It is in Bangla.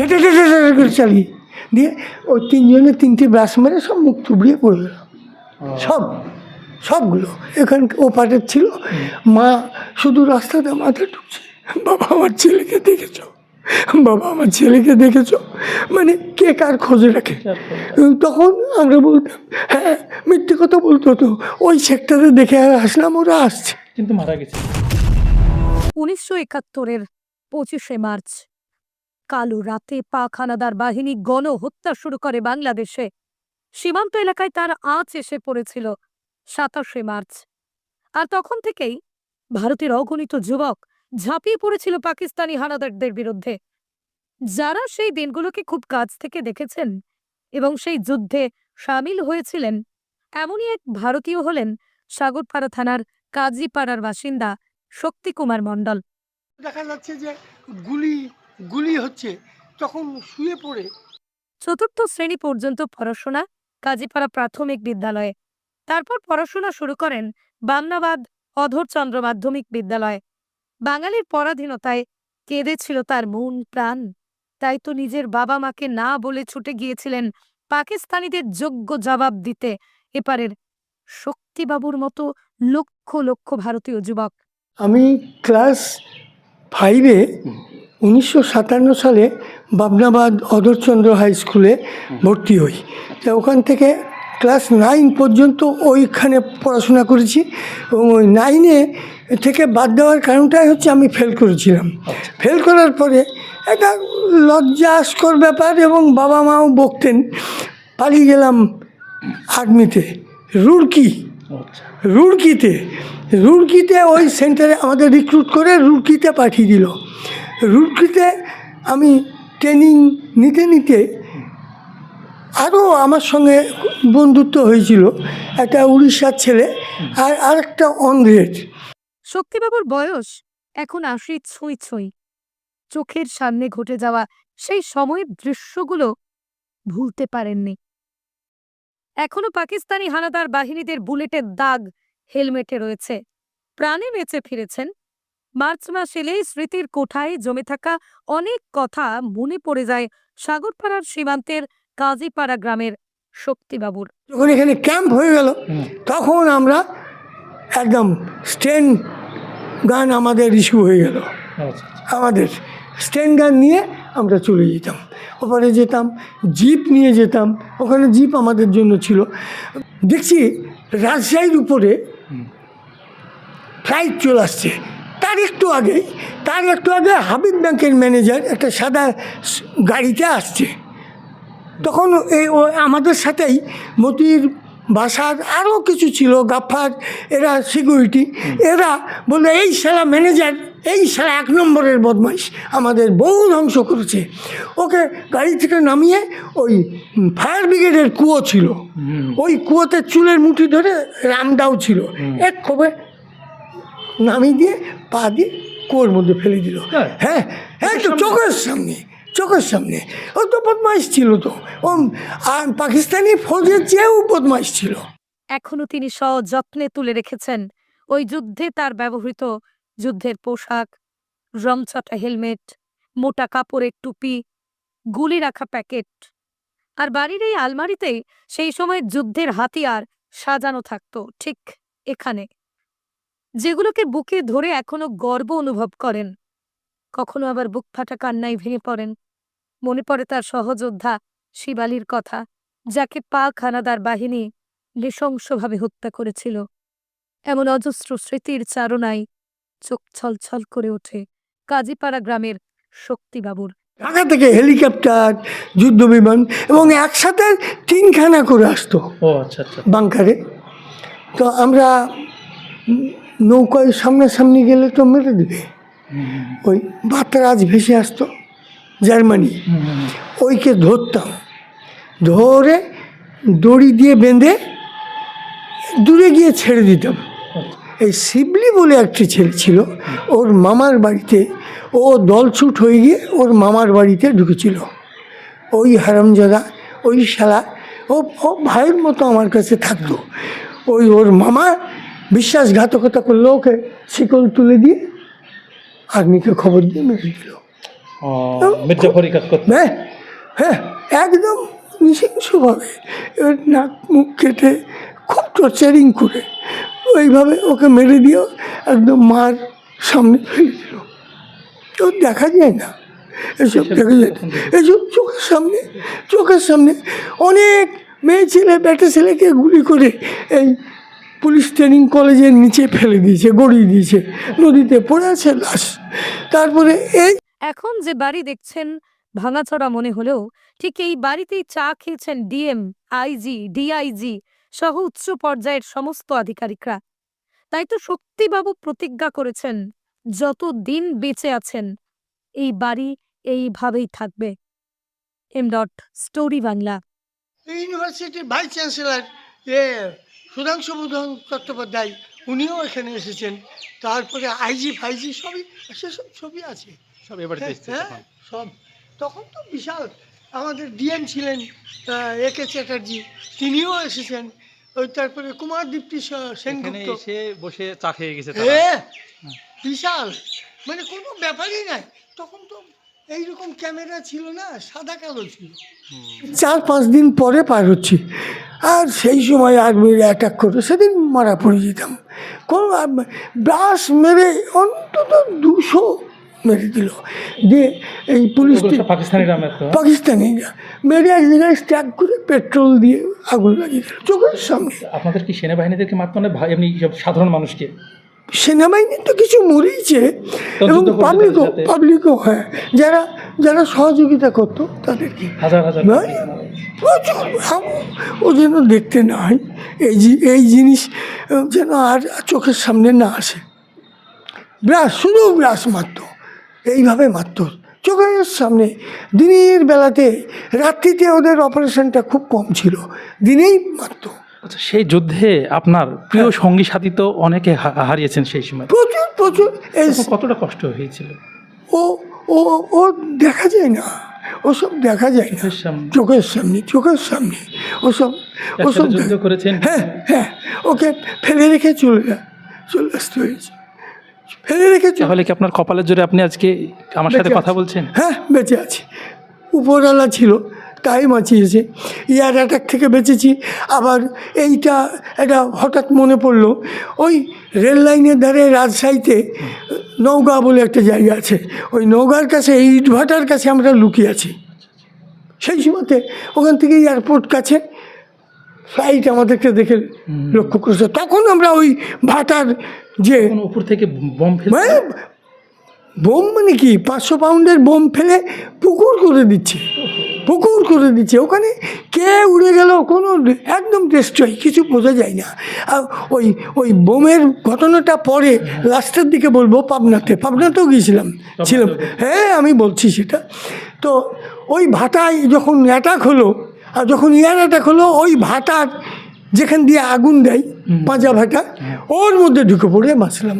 ঢেটে ঢেটে ঢেটে করে চালিয়ে দিয়ে ওই তিনজনে তিনটে ব্রাশ মেরে সব মুখ থুবড়িয়ে পড়ে গেল। সব সবগুলো। এখান ও পাটের ছিল। মা শুধু রাস্তাতে মাথা ঢুকছে। বাবা আমার ছেলেকে দেখেছ? বাবা আমার ছেলেকে দেখেছ? মানে কে কার খোঁজে রাখে? তখন আমরা বলতাম হ্যাঁ মিথ্যে কথা বলতো তো। ওই সেক্টরে দেখে আর আসলাম ওরা আসছে। কিন্তু মারা গেছে। উনিশশো একাত্তরের পঁচিশে মার্চ। কালো রাতে পাক হানাদার বাহিনী গণহত্যা শুরু করে বাংলাদেশে। সীমান্ত এলাকায় তার আঁচ এসে পড়েছিল সাতাশে মার্চ। আর তখন থেকেই ভারতের অগণিত যুবক ঝাঁপিয়ে পড়েছিল পাকিস্তানি হানাদারদের বিরুদ্ধে। যারা সেই দিনগুলোকে খুব কাছ থেকে দেখেছেন এবং সেই যুদ্ধে সামিল হয়েছিলেন, এমনই এক ভারতীয় হলেন সাগরপাড়া থানার কাজীপাড়ার বাসিন্দা শক্তিকুমার মণ্ডল। দেখা যাচ্ছে যে গুলি গুলি হচ্ছে তখন শুয়ে পড়ে। চতুর্থ শ্রেণি পর্যন্ত পড়াশোনা কাজীপাড়া প্রাথমিক বিদ্যালয়ে। তারপর পড়াশোনা শুরু করেন বামনাবাদ অধরচন্দ্র মাধ্যমিক বিদ্যালয়ে। বাঙালির পরাধীনতায় কেঁদেছিল তার মন প্রাণ। তাই তো নিজের বাবা মাকে না বলে ছুটে গিয়েছিলেন পাকিস্তানিদের যোগ্য জবাব দিতে এপারের শক্তিবাবুর মতো লক্ষ লক্ষ ভারতীয় যুবক। আমি ক্লাস ফাইভে উনিশশো সাতান্ন সালে বাবনাবাদ অধরচন্দ্র হাই স্কুলে ভর্তি হই। তা ওখান থেকে ক্লাস নাইন পর্যন্ত ওইখানে পড়াশোনা করেছি এবং ওই নাইনে থেকে বাদ দেওয়ার কারণটাই হচ্ছে আমি ফেল করেছিলাম। ফেল করার পরে একটা লজ্জাস্কর ব্যাপার এবং বাবা মাও বকতেন পালিয়ে গেলাম আর্মিতে। রুড়কি আচ্ছা। রুড়কিতে রুড়কিতে ওই সেন্টারে আমাদের রিক্রুট করে রুড়কিতে পাঠিয়ে দিল। রুড়কিতে আমি ট্রেনিং নিতে নিতে আরও আমার সঙ্গে বন্ধুত্ব হয়েছিল, একটা উড়িষ্যার ছেলে আর আরেকটা অন্ধ্রের। শক্তিবাবুর বয়স এখন আসি ছুঁই ছুঁই। চোখের সামনে ঘটে যাওয়া সেই সময়ের দৃশ্যগুলো ভুলতে পারেননি। এখনও পাকিস্তানি হানাদার বাহিনীদের বুলেটের দাগ হেলমেটে রয়েছে। প্রাণে বেঁচে ফিরেছেন মার্চ মাস এলেই স্মৃতির কোঠায় জমে থাকা অনেক কথা মনে পড়ে যায় সাগরপাড়ার সীমান্তের কাজীপাড়া গ্রামের শক্তিবাবুর। যখন এখানে ক্যাম্প হয়ে গেল তখন আমরা একদম স্টেন গান আমাদের ইস্যু হয়ে গেল। আচ্ছা আমাদের স্ট্যান্ড গান নিয়ে আমরা চলে যেতাম। ওপারে যেতাম জিপ নিয়ে যেতাম ওখানে জিপ আমাদের জন্য ছিল। দেখছি রাজশাহীর উপরে ফ্লাইট চলে আসছে। তার একটু আগে তার একটু আগে হাবিব ব্যাংকের ম্যানেজার একটা সাদা গাড়িতে আসছে। তখন এই আমাদের সাথেই মতির বাসার আরও কিছু ছিল গাফার এরা সিকিউরিটি এরা বলল এই সালা ম্যানেজার এই সালা এক নম্বরের বদমাইশ আমাদের বহু ধ্বংস করেছে। ওকে গাড়ি থেকে নামিয়ে ওই ফায়ার ব্রিগেডের কুয়ো ছিল। ওই কুয়োতে চুলের মুঠি ধরে রামদাও ছিল। এক ক্ষোভে নামিয়ে দিয়ে পা দিয়ে কুয়োর মধ্যে ফেলে দিল। হ্যাঁ। হ্যাঁ হ্যাঁ তো চোখের সামনে চোখের সামনে। ও তো বদমাইশ ছিল তো। ও আর পাকিস্তানি ফৌজের চেয়েও বদমাইশ ছিল। এখনও তিনি সযত্নে তুলে রেখেছেন। ওই যুদ্ধে তার ব্যবহৃত যুদ্ধের পোশাক রংচটা হেলমেট মোটা কাপড়ের টুপি গুলি রাখা প্যাকেট। আর বাড়ির এই আলমারিতেই সেই সময় যুদ্ধের হাতিয়ার সাজানো থাকতো ঠিক এখানে। যেগুলোকে বুকে ধরে এখনও গর্ব অনুভব করেন। কখনো আবার বুক ফাটা কান্নায় ভেঙে পড়েন। মনে পড়ে তার সহযোদ্ধা শিবালির কথা যাকে পাক হানাদার বাহিনী নৃশংসভাবে হত্যা করেছিল। এমন অজস্র স্মৃতির চারণায় চোখ ছলছল করে ওঠে কাজীপাড়া গ্রামের শক্তিবাবুর। ঢাকা থেকে হেলিকপ্টার যুদ্ধ বিমান এবং একসাথে তিনখানা করে আসতো ও আচ্ছা আচ্ছা। বাংকারে। তো আমরা নৌকায় সামনাসামনি গেলে তো মেরে দেবে। ওই বাতারাজ ভেসে আসতো জার্মানি। ওইকে ধরতাম। ধরে দড়ি দিয়ে বেঁধে দূরে গিয়ে ছেড়ে দিতাম। এই শিবলি বলে একটি ছেলে ছিল ওর মামার বাড়িতে। ও দলছুট হয়ে গিয়ে ওর মামার বাড়িতে ঢুকেছিল। ওই হারামজাদা ওই শালা ও ভাইয়ের মতো আমার কাছে থাকতো। ওই ওর মামা বিশ্বাসঘাতকতা করল ওকে শিকল তুলে দিয়ে আর্মিকে খবর দিয়ে মেরে দিল। হ্যাঁ হ্যাঁ একদম নৃশংসভাবে। এবার নাক মুখ কেটে খুব টর্চারিং করে ওইভাবে ওকে মেরে দিয়েও একদম মার সামনে ফেলে দিল। তো দেখা যায় না। এসব দেখা যায় না। এসব চোখের সামনে চোখের সামনে অনেক মেয়ে ছেলে বেটা ছেলেকে গুলি করে এই পুলিশ ট্রেনিং কলেজের নিচে ফেলে দিয়েছে গড়িয়ে দিয়েছে নদীতে পড়ে আছে লাশ তারপরে এই এখন যে বাড়ি দেখছেন ভাঙাচড়া মনে হলেও ঠিক এই বাড়িতেই চা খেয়েছেন ডিএম আইজি ডিআইজি সহ উচ্চ পর্যায়ের সমস্ত আধিকারিকরা। তাই তো শক্তিবাবু প্রতিজ্ঞা করেছেন যত দিন বেঁচে আছেন এই বাড়ি এইভাবেই থাকবে। M dot story Bangla. ইউনিভার্সিটির vice chancellor A Sudhanshu Budhan Chattopadhyay উনিও এখানে এসেছেন। তারপরে আইজি ফাইজি সবই সেসব ছবি আছে। সব এবারে হ্যাঁ, হ্যাঁ, সব। তখন তো বিশাল। আমাদের ডিএম ছিলেন এ কে চ্যাটার্জি তিনিও এসেছেন। ওই তারপরে কুমার দীপ্তি সেনগুপ্ত। এসে বসে চা খেয়ে গেছে হ্যাঁ বিশাল। মানে কোনো ব্যাপারই নাই। তখন তো এইরকম ক্যামেরা ছিল না সাদা কালো ছিল। চার পাঁচ দিন পরে পার হচ্ছি। আর সেই সময় আর্মিরা অ্যাটাক করতো সেদিন মারা পড়ে যেতাম। কোন ব্রাশ মেরে অন্তত দুশো মেরে দিল। দিয়ে এই পুলিশ পাকিস্তানি পাকিস্তানিরা মেরে এক জায়গায় স্ট্যাক করে পেট্রোল দিয়ে আগুন লাগিয়ে দিল চোখের সামনে। আপনাদের কি সেনাবাহিনীদেরকে মারতো না? এমনি সব সাধারণ মানুষকে? সেনাবাহিনী তো কিছু মরেইছে এবং পাবলিকও পাবলিকও হ্যাঁ যারা যারা সহযোগিতা করতো তাদেরকে। হাজার হাজার ও যেন দেখতে না হয় এই এই জিনিস যেন আর চোখের সামনে না আসে। ব্রাশ শুধু ব্রাশ মারত এইভাবে মারত চোখের সামনে দিনের বেলাতে রাত্রিতে ওদের অপারেশনটা খুব কম ছিল দিনেই মারত আচ্ছা সেই যুদ্ধে আপনার প্রিয় সঙ্গী সাথী তো অনেকে হারিয়েছেন সেই সময়। প্রচুর প্রচুর এই কতটা কষ্ট হয়েছিল? ও ও ও দেখা যায় না। ওসব দেখা যায় না। চোখের সামনে। চোখের সামনে ওসব ওসব করেছেন? হ্যাঁ হ্যাঁ ওকে ফেলে রেখে চলে যা চলে আসতে হয়েছে। ফেলে রেখে চলে তাহলে কি আপনার কপালের জোরে আপনি আজকে আমার সাথে কথা বলছেন? হ্যাঁ বেঁচে আছি। উপরওয়ালা ছিল তাই বাঁচিয়েছে। ইয়ার অ্যাটাক থেকে বেঁচেছি। আবার এইটা এটা হঠাৎ মনে পড়ল ওই রেল লাইনের ধারে রাজশাহীতে নৌগা বলে একটা জায়গা আছে। ওই নৌগার কাছে এই ইটভাটার কাছে আমরা লুকিয়ে আছি। সেই সময়তে ওখান থেকে এয়ারপোর্ট কাছে ফ্লাইট আমাদেরকে দেখে লক্ষ্য করেছে। তখন আমরা ওই ভাটার যে উপর থেকে বম ফেলে মানে বোম মানে কি? পাঁচশো পাউন্ডের বোম ফেলে পুকুর করে দিচ্ছে। পুকুর করে দিচ্ছে। ওখানে কে উড়ে গেল? কোনো একদম ডিস্ট্রয় কিছু বোঝা যায় না। আর ওই ওই বোমের ঘটনাটা পরে লাস্টের দিকে বলব পাবনাতে। পাবনাতেও গিয়েছিলাম ছিলাম। হ্যাঁ আমি বলছি সেটা। তো ওই ভাটায় যখন অ্যাটাক হলো আর যখন ইয়ার অ্যাটাক হলো ওই ভাটার যেখান দিয়ে আগুন দেয় পাঁজা ভাটা ওর মধ্যে ঢুকে পড়ে বাঁচলাম।